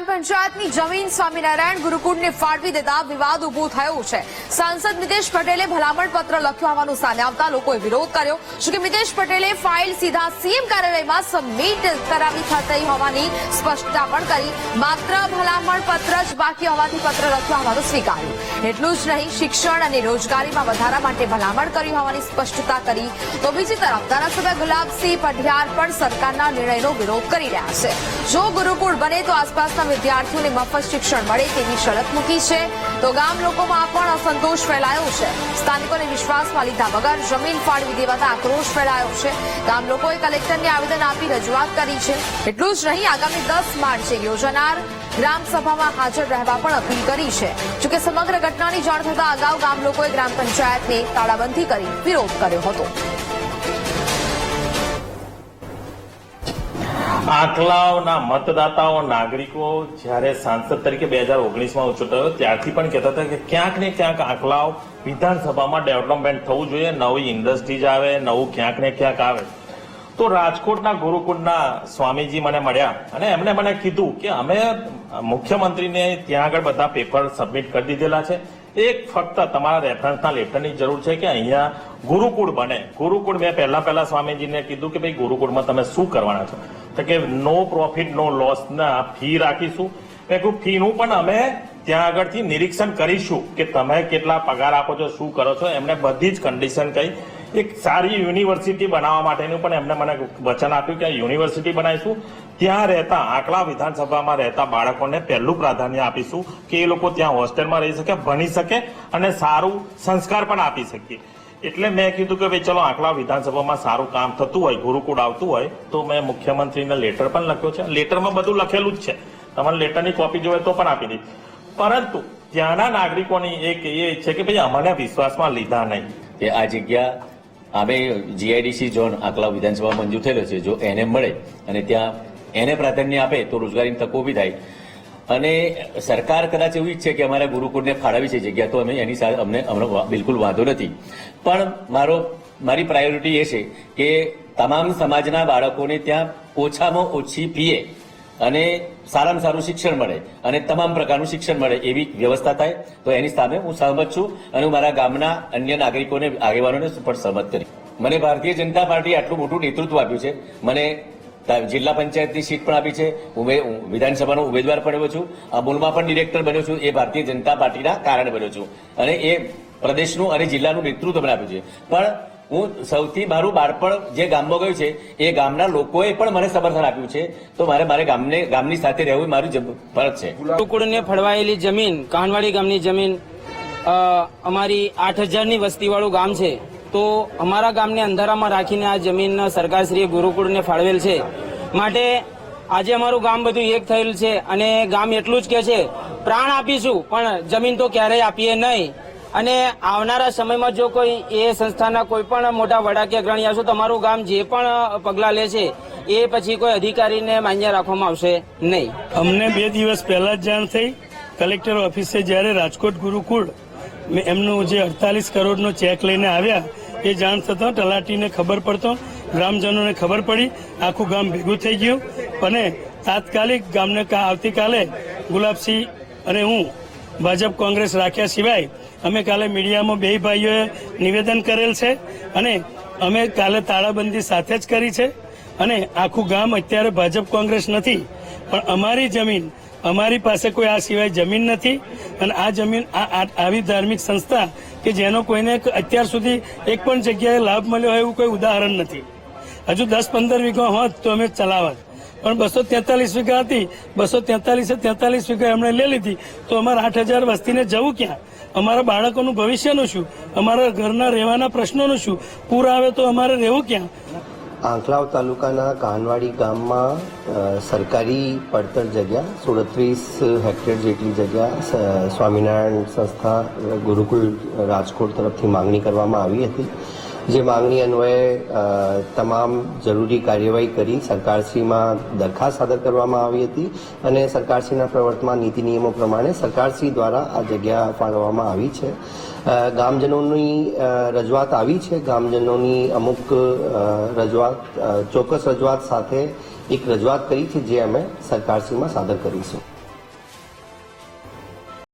ગ્રામ પંચાયતની જમીન સ્વામિનારાયણ ગુરુકુળને ફાળવી દેતા વિવાદ ઊભો થયો છે. સાંસદ મિતેશ પટેલે ભલામણ પત્ર લખ્યો હોવાનું સામે આવતા લોકોએ વિરોધ કર્યો. જોકે મિતેશ પટેલે ફાઇલ સીધા સીએમ કાર્યાલયમાં સબમિટ કરાવી થઈ હોવાની સ્પષ્ટતા પણ કરી. માત્ર ભલામણ પત્ર જ બાકી હોવાથી પત્ર લખ્યો હોવાનું સ્વીકાર્યું. એટલું જ નહીં, શિક્ષણ અને રોજગારીમાં વધારા માટે ભલામણ કરી હોવાની સ્પષ્ટતા કરી. તો બીજી તરફ ધારાસભ્ય ગુલાબસિંહ પઢિયાર પણ સરકારના નિર્ણયનો વિરોધ કરી રહ્યા છે. જો ગુરુકુળ બને તો આસપાસના વિદ્યાર્થીઓને મફત શિક્ષણ મળે તેવી શરત મૂકી છે. તો ગામ લોકોમાં પણ અસંતોષ ફેલાયો છે. સ્થાનિકોને વિશ્વાસમાં લીધા વગર જમીન ફાળવી દેવાતા આક્રોશ ફેલાયો છે. ગામ લોકોએ કલેક્ટરને આવેદન આપી રજૂઆત કરી છે. એટલું જ નહીં, આગામી દસ માર્ચે યોજાનાર ગ્રામસભામાં હાજર રહેવા પણ અપીલ કરી છે. જોકે સમગ્ર ઘટનાની જાણ થતાં અગાઉ ગામ લોકોએ ગ્રામ પંચાયતને તાળાબંધી કરી વિરોધ કર્યો હતો. આંકલાવના મતદાતાઓ, નાગરિકો, જ્યારે સાંસદ તરીકે બે હજાર ઓગણીસમાં ઉછોટાયો, ત્યારથી પણ કહેતા હતા કે ક્યાંક ને ક્યાંક આંકલાવ વિધાનસભામાં ડેવલપમેન્ટ થવું જોઈએ, નવી ઇન્ડસ્ટ્રીઝ આવે, નવું ક્યાંક ને ક્યાંક આવે. તો રાજકોટના ગુરુકુળના સ્વામીજી મને મળ્યા અને એમણે મને કીધું કે અમે મુખ્યમંત્રીને ત્યાં આગળ બધા પેપર સબમિટ કરી દીધેલા છે. એક ફક્ત તમારા રેફરન્સના લેટરની જરૂર છે કે અહીંયા ગુરુકુળ બને. ગુરુકુળ મેં પહેલા પહેલા સ્વામીજીને કીધું કે ભાઈ ગુરુકુળમાં તમે શું કરવાના છો? તો કે નો પ્રોફિટ નો લોસ ના ફી રાખીશું. મેં કહ્યું ફીનું પણ અમે ત્યાં આગળથી નિરીક્ષણ કરીશું કે તમે કેટલા પગાર આપો છો, શું કરો છો? એમને બધી જ કન્ડિશન કહી. એક સારી યુનિવર્સિટી બનાવવા માટેનું પણ એમને મને વચન આપ્યું કે યુનિવર્સિટી બનાવીશું. ત્યાં રહેતા આંકલા વિધાનસભામાં રહેતા બાળકોને પહેલું પ્રાધાન્ય આપીશું કે એ લોકો ત્યાં હોસ્ટેલમાં રહી શકે, ભણી શકે અને સારું સંસ્કાર પણ આપી શકીએ. એટલે મેં કીધું કે ભાઈ ચલો આંકલા વિધાનસભામાં સારું કામ થતું હોય, ગુરુકુળ આવતું હોય, તો મેં મુખ્યમંત્રીને લેટર પણ લખ્યો છે. લેટરમાં બધું લખેલું જ છે. તમારે લેટરની કોપી જોઈએ તો પણ આપી દઈશ. પરંતુ ત્યાંના નાગરિકોની એક એ છે કે ભાઈ અમને વિશ્વાસમાં લીધા નહીં. કે આ જગ્યા અમે જીઆઈડીસી ઝોન આકલા વિધાનસભા મંજૂર થયેલો છે, જો એને મળે અને ત્યાં એને પ્રાધાન્ય આપે તો રોજગારીની તકો ઊભી થાય. અને સરકાર કદાચ એવું ઈચ્છે કે અમારા ગુરુકુળને ફાળવી છે જગ્યા, તો અમે એની સાથે અમને અમને બિલકુલ વાંધો નથી. પણ મારો, મારી પ્રાયોરિટી એ છે કે તમામ સમાજના બાળકોને ત્યાં ઓછામાં ઓછી ફીએ અને સારામાં સારું શિક્ષણ મળે અને તમામ પ્રકારનું શિક્ષણ મળે એવી વ્યવસ્થા થાય, તો એની સામે હું સહમત છું અને હું મારા ગામના અન્ય નાગરિકોને, આગેવાનોને પણ સહમત કરી મને ભારતીય જનતા પાર્ટીએ આટલું મોટું નેતૃત્વ આપ્યું છે. મને જિલ્લા પંચાયતની સીટ પણ આપી છે. વિધાનસભાનો ઉમેદવાર પણ બન્યો છું. અમૂલમાં પણ ડિરેક્ટર બન્યો છું. એ ભારતીય જનતા પાર્ટીના કારણે બન્યો છું. અને એ પ્રદેશનું અને જિલ્લાનું નેતૃત્વ પણ આપ્યું છે. પણ હું સૌથી મારું બાળપણ જે ગામમાં ગયું છે, એ ગામના લોકોએ પણ મને સમર્થન આપ્યું છે. તો મારે મારે ગામને, ગામની સાથે રહેવું મારું ફરજ છે. ટુકડને ફળવાયેલી જમીન કાનવાડી ગામની જમીન અમારી આઠ હજારની વસ્તીવાળું ગામ છે. તો અમારા ગામને અંધારામાં રાખીને આ જમીન સરકારશ્રીએ ગુરુકુળને ફાળવેલ છે. માટે આજે અમારું ગામ બધું એક થયેલ છે અને ગામ એટલું જ કે છે, પ્રાણ આપીશું, પણ જમીન તો ક્યારેય આપીએ નહીં. અને આવનારા સમયમાં જો કોઈ એ સંસ્થાના કોઈ પણ મોટા વડા કે અગ્રણી આવશે તમારું ગામ જે પણ પગલાં લે છે એ પછી કોઈ અધિકારીને માન્ય રાખવામાં આવશે નહીં. અમને બે દિવસ પહેલા જ જાણ થઈ. કલેક્ટર ઓફિસે જ્યારે રાજકોટ ગુરુકુળ એમનું જે અડતાલીસ કરોડનો ચેક લઈને આવ્યા, એ જાણ થતાં તલાટીને ખબર પડતો, ગ્રામજનોને ખબર પડી, આખું ગામ ભેગું થઈ ગયું. અને તાત્કાલિક ગામને આવતીકાલે ગુલાબસિંહ અને હું ભાજપ કોંગ્રેસ રાખ્યા સિવાય અમે કાલે મીડિયામાં બે ભાઈઓએ નિવેદન કરેલ છે અને અમે કાલે તાળાબંધી સાથે જ કરી છે. અને આખું ગામ અત્યારે ભાજપ કોંગ્રેસ નથી. પણ અમારી જમીન, અમારી પાસે કોઈ આ સિવાય જમીન નથી. અને આ જમીન આવી ધાર્મિક સંસ્થા કે જેનો કોઈને અત્યાર સુધી એક પણ જગ્યાએ લાભ મળ્યો હોય એવું કોઈ ઉદાહરણ નથી. હજુ દસ પંદર વીઘા હોત તો અમે ચલાવત. પણ બસો તેતાલીસ વીઘા હતી. બસો તેતાલીસે તેતાલીસ વીઘા એમણે લઈ લીધી. તો અમારે આઠ હજાર વસ્તીને જવું ક્યાં? અમારા બાળકોનું ભવિષ્યનું શું? અમારા ઘરના રહેવાના પ્રશ્નોનું શું? પૂર આવે તો અમારે રહેવું ક્યાં? આંકલાવ તાલુકાના કાનવાડી ગામમાં સરકારી પડતર જગ્યા, સુડત્રીસ હેક્ટર જેટલી જગ્યા સ્વામિનારાયણ સંસ્થા ગુરુકુલ રાજકોટ તરફથી માંગણી કરવામાં આવી હતી. જે માંગણી અન્વયે તમામ જરૂરી કાર્યવાહી કરી સરકારશ્રીમાં દરખાસ્ત સાદર કરવામાં આવી હતી અને સરકારશ્રીના પ્રવર્તમાન નીતિ નિયમો પ્રમાણે સરકારશ્રી દ્વારા આ જગ્યા ફાળવવામાં આવી છે. ગામજનોની રજૂઆત આવી છે. ગામજનોની અમુક રજૂઆત ચોક્કસ રજૂઆત સાથે એક રજૂઆત કરી છે જે અમે સરકારશ્રીમાં સાદર કરીશું.